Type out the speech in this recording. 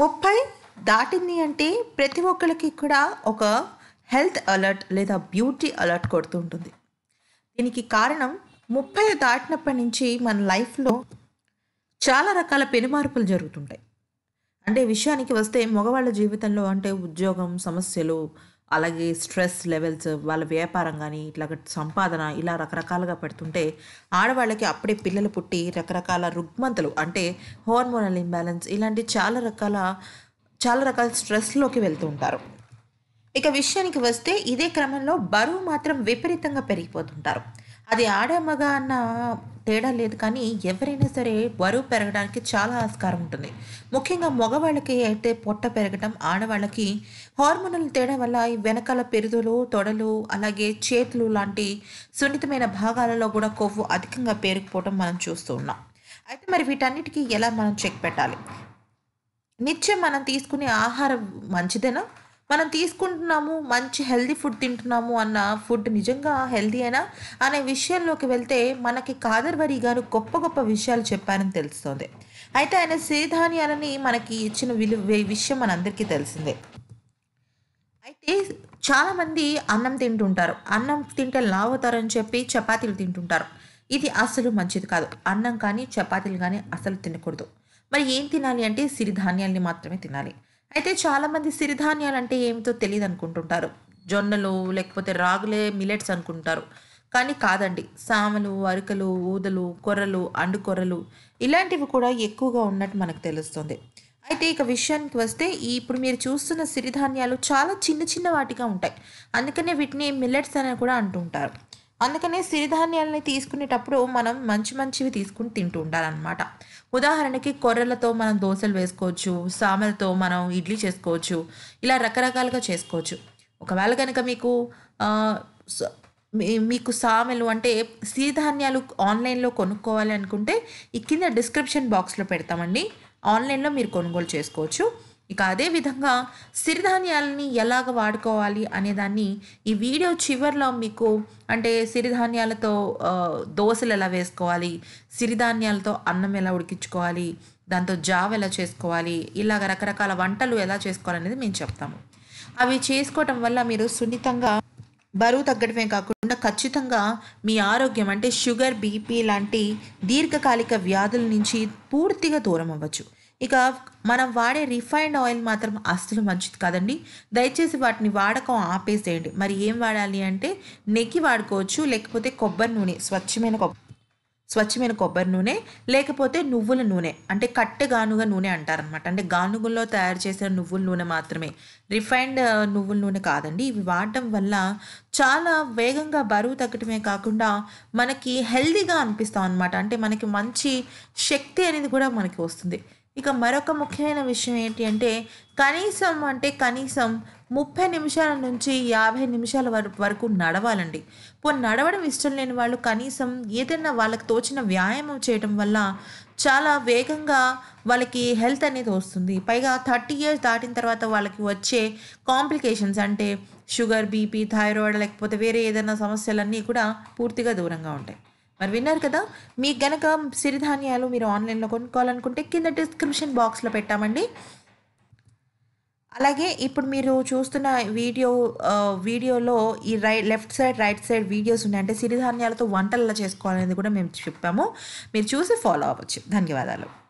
ముప్పై దాటింది అంటే ప్రతి ఒక్కరికి కూడా ఒక హెల్త్ అలర్ట్ లేదా బ్యూటీ అలర్ట్ కొడుతూ ఉంటుంది. దీనికి కారణం ముప్పై దాటినప్పటి నుంచి మన లైఫ్లో చాలా రకాల పెనుమార్పులు జరుగుతుంటాయి. అంటే విషయానికి వస్తే మగవాళ్ళ జీవితంలో అంటే ఉద్యోగం సమస్యలు అలాగే స్ట్రెస్ లెవెల్స్ వాళ్ళ వ్యాపారం కానీ ఇట్లా సంపాదన ఇలా రకరకాలుగా పెడుతుంటే ఆడవాళ్ళకి అప్పుడే పిల్లలు పుట్టి రకరకాల రుగ్మతలు అంటే హార్మోనల్ ఇంబ్యాలెన్స్ ఇలాంటి చాలా రకాల చాలా రకాల స్ట్రెస్లోకి వెళ్తూ ఉంటారు. ఇక విషయానికి వస్తే ఇదే క్రమంలో బరువు మాత్రం విపరీతంగా పెరిగిపోతుంటారు. అది ఆడ మగ అన్న తేడా లేదు కానీ ఎవరైనా సరే బరువు పెరగడానికి చాలా ఆస్కారం ఉంటుంది. ముఖ్యంగా మగవాళ్ళకి అయితే పొట్ట పెరగడం ఆడవాళ్ళకి హార్మోనల్ తేడా వల్ల ఈ వెనకాల పెరుదులు తొడలు అలాగే చేతులు లాంటి సున్నితమైన భాగాలలో కూడా కొవ్వు అధికంగా పేరుకుపోవడం మనం చూస్తూ ఉన్నాం. అయితే మరి వీటన్నిటికీ ఎలా మనం చెక్ పెట్టాలి? నిత్యం మనం తీసుకునే ఆహారం మంచిదేనా? మనం తీసుకుంటున్నాము మంచి హెల్దీ ఫుడ్ తింటున్నాము అన్న ఫుడ్ నిజంగా హెల్దీ అయినా అనే విషయంలోకి వెళ్తే మనకి కాదర్వరి గారు గొప్ప గొప్ప విషయాలు చెప్పారని తెలుస్తుంది. అయితే ఆయన సిరిధాన్యాలని మనకి ఇచ్చిన విలువ విషయం మనందరికీ తెలిసిందే. అయితే చాలామంది అన్నం తింటుంటారు. అన్నం తింటే లావుతారని చెప్పి చపాతీలు తింటుంటారు. ఇది అసలు మంచిది కాదు. అన్నం కానీ చపాతీలు కానీ అసలు తినకూడదు. మరి ఏం తినాలి అంటే సిరిధాన్యాల్ని మాత్రమే తినాలి. అయితే చాలామంది సిరిధాన్యాలు అంటే ఏమిటో తెలియదు అనుకుంటుంటారు జొన్నలు లేకపోతే రాగులే మిలెట్స్ అనుకుంటారు. కానీ కాదండి. సామలు అరికలు ఊదలు కొర్రలు అండుకొర్రలు ఇలాంటివి కూడా ఎక్కువగా ఉన్నట్టు మనకు తెలుస్తుంది. అయితే ఇక విషయానికి వస్తే ఇప్పుడు మీరు చూస్తున్న సిరిధాన్యాలు చాలా చిన్న చిన్న వాటిగా ఉంటాయి. అందుకనే వీటిని మిల్లెట్స్ అని కూడా అంటుంటారు. అందుకనే సిరిధాన్యాలని తీసుకునేటప్పుడు మనం మంచి మంచివి తీసుకుని తింటూ ఉండాలన్నమాట. ఉదాహరణకి కొర్రలతో మనం దోశలు వేసుకోవచ్చు సామెలతో మనం ఇడ్లీ చేసుకోవచ్చు ఇలా రకరకాలుగా చేసుకోవచ్చు. ఒకవేళ కనుక మీకు స- మీ- మీకు సామెలు అంటే సిరిధాన్యాలు ఆన్లైన్లో కొనుక్కోవాలి అనుకుంటే ఈ కింద డిస్క్రిప్షన్ బాక్స్లో పెడతామండి. ఆన్లైన్లో మీరు కొనుగోలు చేసుకోవచ్చు. ఇక అదే విధంగా సిరిధాన్యాలని ఎలాగ వాడుకోవాలి అనేదాన్ని ఈ వీడియో చివరిలో మీకు అంటే సిరిధాన్యాలతో దోశలు ఎలా వేసుకోవాలి సిరిధాన్యాలతో అన్నం ఎలా ఉడికించుకోవాలి దాంతో జావ ఎలా చేసుకోవాలి ఇలాగ రకరకాల వంటలు ఎలా చేసుకోవాలనేది మేము చెప్తాము. అవి చేసుకోవటం వల్ల మీరు సున్నితంగా బరువు తగ్గడమే కాకుండా ఖచ్చితంగా మీ ఆరోగ్యం అంటే షుగర్ బీపీ లాంటి దీర్ఘకాలిక వ్యాధుల నుంచి పూర్తిగా దూరం అవ్వచ్చు. ఇక మనం వాడే రిఫైన్డ్ ఆయిల్ మాత్రం అస్సలు మంచిది కాదండి. దయచేసి వాటిని వాడకం ఆపేసేయండి. మరి ఏం వాడాలి అంటే నెక్కి వాడుకోవచ్చు లేకపోతే కొబ్బరి నూనె స్వచ్ఛమైన కొబ్బరి స్వచ్ఛమైన కొబ్బరి నూనె లేకపోతే నువ్వుల నూనె. అంటే కట్టె గానుగ నూనె అంటారనమాట అంటే గానుగుల్లో తయారు చేసిన నువ్వుల నూనె మాత్రమే. రిఫైన్డ్ నువ్వుల నూనె కాదండి. ఇవి వాడటం వల్ల చాలా వేగంగా బరువు తగ్గటమే కాకుండా మనకి హెల్దీగా అనిపిస్తాం అనమాట అంటే మనకి మంచి శక్తి అనేది కూడా మనకి వస్తుంది. ఇక మరొక ముఖ్యమైన విషయం ఏంటి అంటే కనీసం అంటే కనీసం ముప్పై నిమిషాల నుంచి యాభై నిమిషాల వర- వరకు నడవాలండి. పో నడవడం ఇష్టం లేని వాళ్ళు కనీసం ఏదైనా వాళ్ళకి తోచిన వ్యాయామం చేయడం వల్ల చాలా వేగంగా వాళ్ళకి హెల్త్ అనేది వస్తుంది. పైగా థర్టీ ఇయర్స్ దాటిన తర్వాత వాళ్ళకి వచ్చే కాంప్లికేషన్స్ అంటే షుగర్ బీపీ థైరాయిడ్ లేకపోతే వేరే ఏదైనా సమస్యలన్నీ కూడా పూర్తిగా దూరంగా ఉంటాయి. మరి విన్నారు కదా? మీకు గనక సిరిధాన్యాలు మీరు ఆన్లైన్లో కొనుక్కోవాలనుకుంటే కింద డిస్క్రిప్షన్ బాక్స్లో పెట్టామండి. అలాగే ఇప్పుడు మీరు చూస్తున్న వీడియో వీడియోలో ఈ right left side right side videos ఉన్నాయి. అంటే సిరిధాన్యాలతో వంటలు ఎలా చేసుకోవాలనేది కూడా మేము చెప్పాము. మీరు చూసి ఫాలో అవ్వచ్చు. ధన్యవాదాలు.